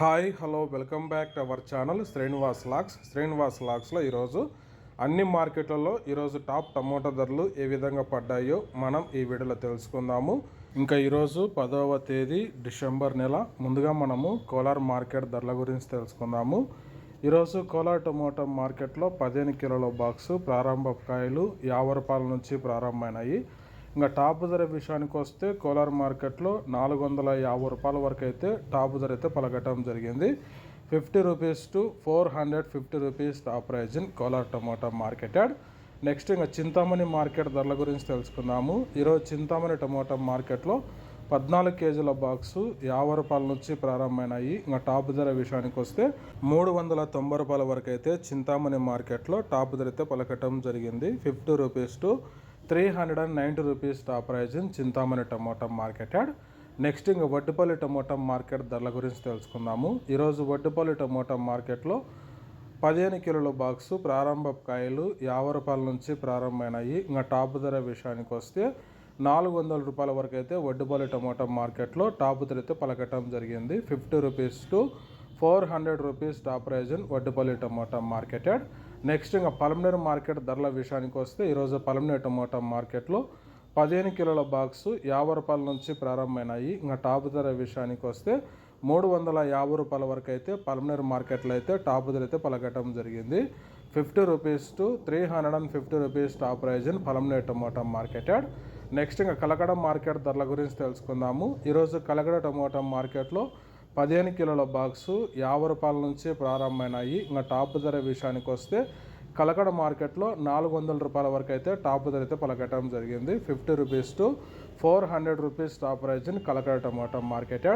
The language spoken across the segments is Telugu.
Hi hello welcome back to our channel Srinivas lakhs. Srinivas లాక్స్లో ఈరోజు అన్ని మార్కెట్లలో ఈరోజు టాప్ టమోటా ధరలు ఏ విధంగా పడ్డాయో మనం ఈ వీడియోలో తెలుసుకుందాము. ఇంకా ఈరోజు పదవ తేదీ డిసెంబర్ నెల. ముందుగా మనము కోలార్ మార్కెట్ ధరల గురించి తెలుసుకుందాము. ఈరోజు కోలార్ టమోటా మార్కెట్లో పదిహేను కిలోల బాక్సు ప్రారంభ కాయలు యాభై రూపాయల నుంచి ప్రారంభమైనాయి. ఇంకా టాప్ ధర విషయానికి వస్తే కోలార్ మార్కెట్లో నాలుగు వందల యాభై రూపాయల వరకు అయితే టాప్ ధర అయితే పలకటం జరిగింది. Fifty rupees to four hundred fifty rupees top price in Kolar tomato market next ఇంకా చింతామణి మార్కెట్ ధరల గురించి తెలుసుకుందాము. ఈరోజు చింతామణి టమాటా మార్కెట్లో పద్నాలుగు కేజీల బాక్సు యాభై రూపాయల నుంచి ప్రారంభమైనాయి. ఇంకా టాప్ ధర విషయానికి వస్తే మూడు వందల తొంభై రూపాయల వరకు అయితే చింతామణి మార్కెట్లో టాప్ ధర అయితే పలకటం జరిగింది. Fifty rupees to three hundred and ninety rupees top price in Chintamani tomato market yard. Next ఇంకా వడ్డుపల్లి టమోటా మార్కెట్ ధరల గురించి తెలుసుకుందాము. ఈరోజు వడ్డుపల్లి టమోటా మార్కెట్లో పదిహేను కిలోల బాక్సు ప్రారంభ కాయలు యాభై రూపాయల నుంచి ప్రారంభమైనాయి. ఇంకా టాప్ ధర విషయానికి వస్తే నాలుగు వందల రూపాయల వరకు అయితే వడ్డుపల్లి టమోటా మార్కెట్లో టాప్ ధర అయితే పలకటం జరిగింది. Fifty rupees to four hundred rupees top price in Vaddipalli tomato next ఇంకా పలమనేరు మార్కెట్ ధరల విషయానికి వస్తే ఈరోజు పలమనేరు టమోటా మార్కెట్లో పదిహేను కిలోల బాక్స్ యాభై రూపాయల నుంచి ప్రారంభమైనాయి. ఇంకా టాప్ ధర విషయానికి వస్తే మూడు వందల యాభై రూపాయల వరకు అయితే పలమనేరు మార్కెట్లో అయితే టాప్ ధర అయితే పలకటం జరిగింది. Fifty rupees to three hundred and fifty rupees top price in Palamaneru tomato market yard. Next ఇంకా కలకడ మార్కెట్ ధరల గురించి తెలుసుకుందాము. ఈరోజు కలకడ టమోటా మార్కెట్లో పదిహేను కిలోల బాక్సు యాభై రూపాయల నుంచి ప్రారంభమైనాయి. ఇంకా టాప్ ధర విషయానికి వస్తే కలకడ మార్కెట్లో నాలుగు వందల రూపాయల వరకు అయితే టాప్ ధర అయితే పలకటం జరిగింది. Fifty rupees to four hundred rupees top price Kalakada tomato market.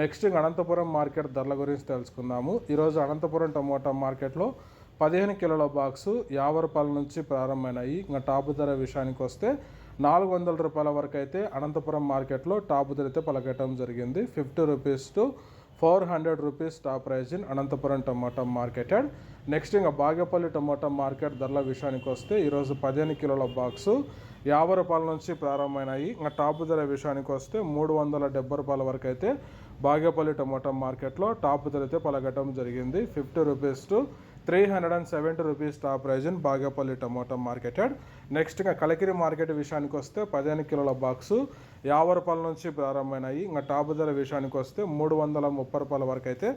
Next Anantapuram market ధరల గురించి తెలుసుకుందాము. ఈరోజు అనంతపురం టమోటా మార్కెట్లో పదిహేను కిలోల బాక్సు యాభై రూపాయల నుంచి ప్రారంభమైనాయి. ఇంకా టాప్ ధర విషయానికి వస్తే నాలుగు వందల రూపాయల వరకు అయితే అనంతపురం మార్కెట్లో టాప్ ధరైతే పలకటం జరిగింది. Fifty rupees to four hundred rupees top price in Anantapuram tomato market and next ఇంకా బాగేపల్లి టమాటా మార్కెట్ ధరల విషయానికి వస్తే ఈరోజు పదిహేను కిలోల బాక్సు యాభై రూపాయల నుంచి ప్రారంభమైనాయి. ఇంకా టాప్ ధర విషయానికి వస్తే మూడు వందల డెబ్బై రూపాయల వరకు అయితే బాగేపల్లి టమాటా మార్కెట్లో టాప్ ధర అయితే పలకటం జరిగింది. Fifty rupees to three hundred and seventy rupees top price in Bagepalli tomato market next ఇంకా కలకిరి మార్కెట్ విషయానికి వస్తే పదిహేను కిలోల బాక్సు యాభై రూపాయల నుంచి ప్రారంభమైనాయి. ఇంకా టాప్ ధర విషయానికి వస్తే మూడు వందల ముప్పై రూపాయల వరకు అయితే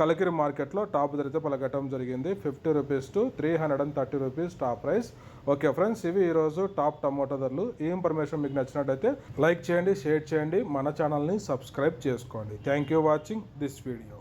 కలకిరి మార్కెట్లో టాప్ ధర అయితే పలకటం జరిగింది. Fifty rupees to three hundred and thirty rupees top price okay friends ఇవి ఈరోజు టాప్ టమోటా ధరలు. ఈ ఇన్ఫర్మేషన్ మీకు నచ్చినట్టయితే లైక్ చేయండి షేర్ చేయండి. మన ఛానల్ని సబ్స్క్రైబ్ చేసుకోండి. Thank you watching this video